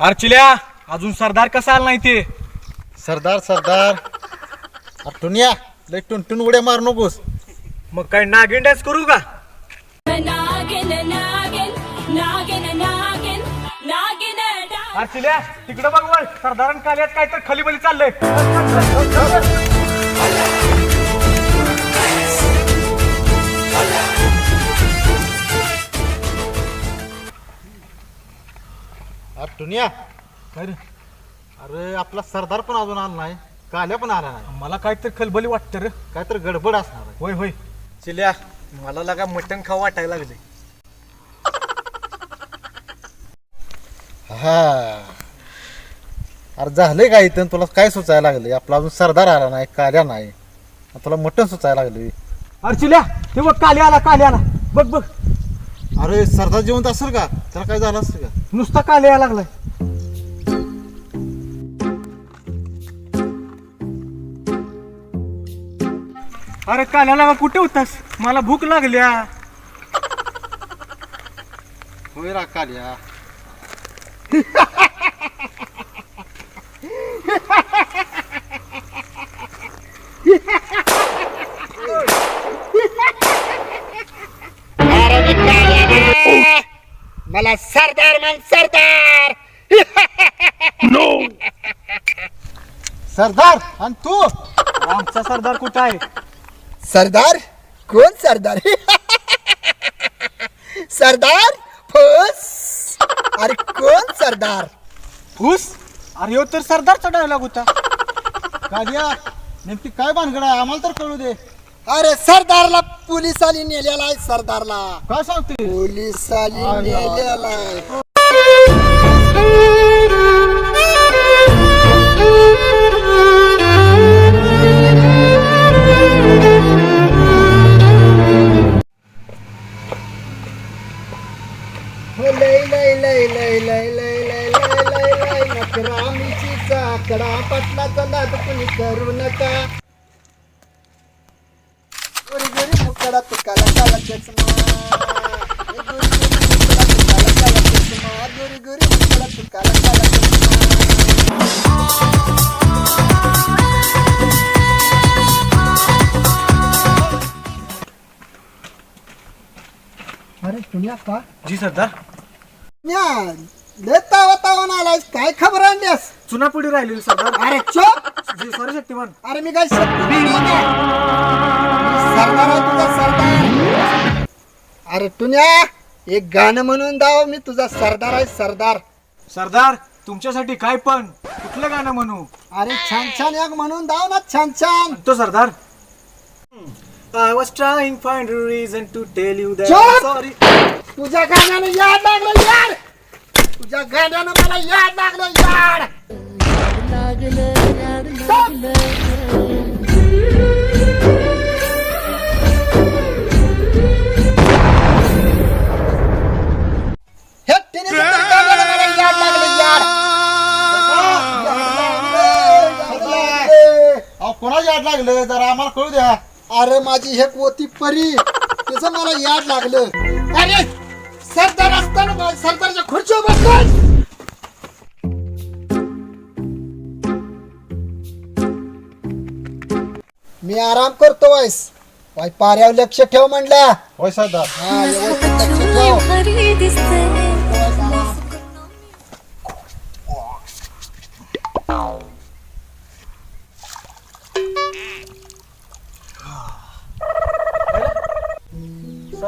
अर्चिल्या अजून सरदार कसा आला नाही ते? सरदार सरदार. टुनिया लय टुनटुन उड्या मार नकोस. मग काय नागिन डान्स करू का? नागिन नागिन नागिन नागिन नागिन डा- अर्चिल्या तिकडे बघ वर. सरदारान काल्यात काय तर खलीबली चाललंय. टुनिया काय रे? अरे आपला सरदार पण अजून आला नाही काल्या पण आला नाही. मला काय तर खलबली वाटतं रे. काय तर गडबड असणार आहे. होय होय. चिल्या मला लागा मटण खाऊ वाटायला लागले. हा. अरे झालंय काय इथं? तुला काय सुचायला लागले? आपला अजून सरदार आला नाही काल्या नाही. आणि तुला मटण सुचायला लागले. अर्चिल्या ते बघ काली आला काली आला. बघ बघ. अरे सरदार जिवंत असेल का? त्याला काय झालं असेल का? नुसता काली यायला लागलाय. अरे काल्याला कुठे होतास? मला भूक लागल्या. होय रा काल्या. मला सरदार म्हण सरदार. सरदार आणि तू? आमचा सरदार कुठं आहे? सरदार? कोण सरदार? सरदार? फुस. अरे कोण सरदार? फुस? अरे ह्यो तर सरदारचा डायलॉग होता. काल्या नेमकी काय भानगड आहे? आम्हाला तर कळू दे. अरे सरदारला पोलिसांनी नेलेला आहे सरदारला काय सांगते पोलिसांनी नेलेला आहे तुम्ही करू नका cek semua. अरे तुम्ही का जी सरदार म्या लय तावा काय खबर आणलीस? पुढे राहिलेली सरदार अरे चो. जी सॉरी शक्तिमान अरे मी काय शक्ती सरदार सरदार. अरे तुन्या एक गाणं म्हणून दाव मी तुझा सरदार आहे सरदार. सरदार तुमच्यासाठी काय पण? कुठलं गाणं म्हणू? अरे छान छान एक म्हणून दाव ना छान छान. तो सरदार. I was trying find a reason to tell you that Shut I'm up! sorry. तुझ्या गाण्यानं याद लागलं याड तुझ्या गाण्यानं मला याद लागलं याड हे अरे माझी हे पोती परी. त्याचं मला याद लागलं. अरे सरदार असताना सरदारच्या खुर्चीवर बसतोय. मी आराम करतो वाईस. वाय पाऱ्यावर लक्ष ठेव म्हणला. होय सरदार. हा व्यवस्थित लक्ष ठेव. हरी दिसते.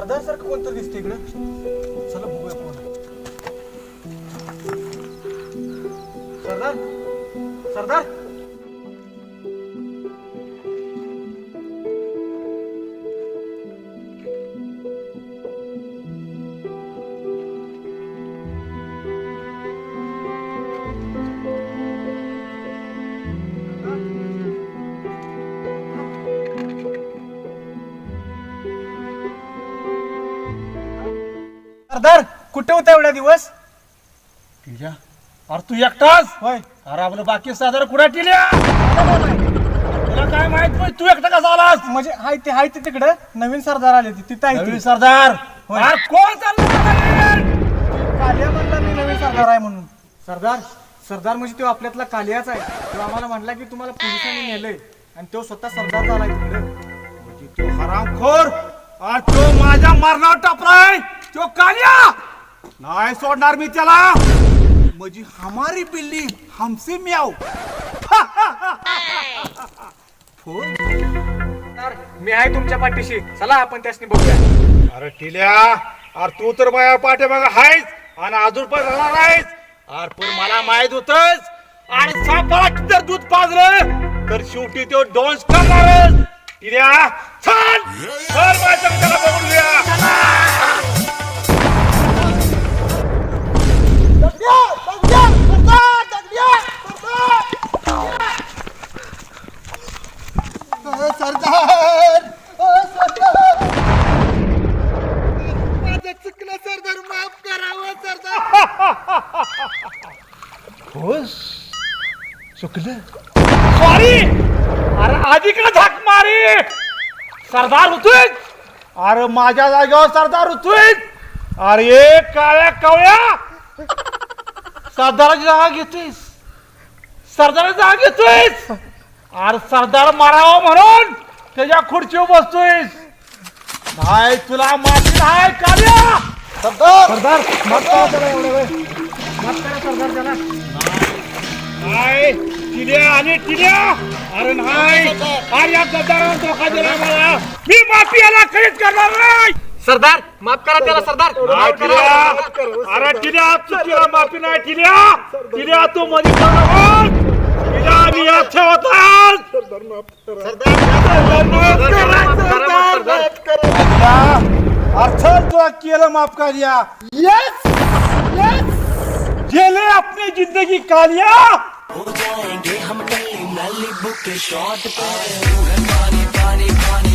सरदार सारखं कोणतं दिसतं इकडं. चला बघूया कोण आहे. सरदार? सरदार? सरदार कुठे होता एवढा दिवस? अरे तू एकटाच? होय. अरे आपलं बाकी साधारण कुठे टिल्या? तुला काय माहीत नाही तू एकटा कसा आलास? म्हणजे हाय ते हाय ते तिकडं. नवीन सरदार आले ते तिथं आहे नवीन ते. सरदार? होय. अरे कोण चाललं काल्या म्हणला मी नवीन सरदार आहे म्हणून. सरदार? सरदार म्हणजे तो आपल्यातला कालियाच आहे. तो आम्हाला म्हटला की तुम्हाला पोलिसांनी नेलंय. आणि तो स्वतः सरदार झालाय तिकडे. म्हणजे तो हरामखोर? आणि तो माझ्या मरणावर टापलाय तो काल्या! नाही सोडणार मी त्याला. म्हणजे हमारी बिल्डिंग हमसे म्याव तर मी आहे तुमच्या पाठीशी. चला आपण त्यासनी बघूया. अरे टिल्या अरे तू तर माझ्या पाठीमाग आहेस आणि अजून पण राहणार आहेस. अरे पण मला माहीत होतच आणि सापाला जर दूध पाजलं तर शेवटी तो डॉन्स करणारच टिल्या छान! चल माझ्या बघून घेऊया. सरदार! अ, सरदार! माझं चुकलं सरदार. माफ करावं सरदार. सॉरी अरे आधी का झाक मारी? सरदार होतोय अरे माझ्या जागेवर सरदार होतोय अरे काळ्या कवळ्या! सरदाराची जागा घेतोयस. सरदाराची जागा घेतोयस. अरे सरदार मारावा म्हणून त्याच्या खुर्चीवर बसतोयस. नाही तुला माती नाही काळ्या सरदार! सरदार माफ करा त्याला एवढं वेळ. माफ करा सरदार त्याला. नाही टिल्या आणि टिल्या अरे नाही अरे या गद्दाराला धोका दिला मला मी माफी याला कधीच करणार नाही. सरदार माफ करा त्याला सरदार. नाही करा. अरे टिल्या चुकीला माफी नाही टिल्या टिल्या तू मध्ये अपनी ज़िंदगी का लिया हो। जाएँगे हम कहीं नली बुक शॉट पर पानी पानी पानी